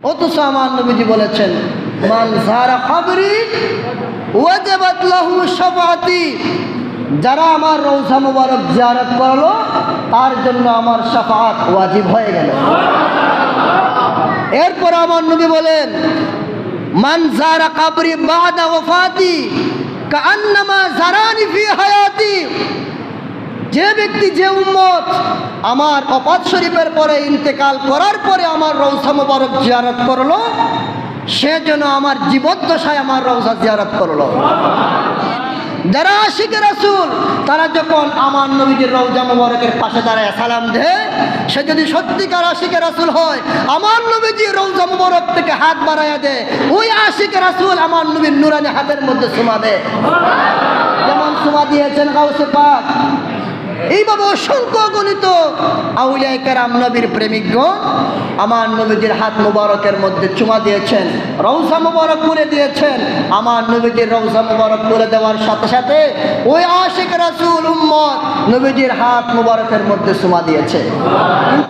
অথচ আমার নবীজি বলেছেন, মান যারা কবরি, ওয়াজাবাত লাহু শাফাআতি। যারা আমার রওজা মুবারক জিয়ারত করল, তার জন্য আমার শাফাআত ওয়াজিব হয়ে গেল। এরপর আমার নবী বলেন, মান যারা কবরি বাদা ওয়াফাতি কান্নামা জারানি ফি হায়াতি। ব্যক্তি, যে উম্মত আমার অপাত শরীফের পরে ইন্তেকাল করার পরে আমার রৌসা মুবারক জিয়ারত করল, সে যেন আমার জীবদ্দশায় আমার রৌসা জিয়ারত করল। যারা আশিকে রাসুল, তারা যখন আমার নবীজির রৌজা মুবারকের পাশে দাঁড়ায় সালাম দেয়, সে যদি সত্যিকার আশিকে রাসুল হয়, আমার নবীজি রৌজা মুবারক থেকে হাত বাড়াইয়া দেয়, ওই আশিকে রাসুল আমার নবীর নুরানি হাতের মধ্যে সুমা দেয়। যেমন সুমা দিয়েছেন গাউসে পাক। এইভাবে অসংখ্য গণিত আউলিয়াই কারাম নবীর প্রেমিকগণ আমার নবীজির হাত মুবারকের মধ্যে চুমা দিয়েছেন রৌসা মুবারক করে দিয়েছেন। আমার নবীজির রৌসা মুবারক করে দেওয়ার সাথে সাথে ওই আশিক রাসুল উম্মত নবীজির হাত মুবারকের মধ্যে চুমা দিয়েছে।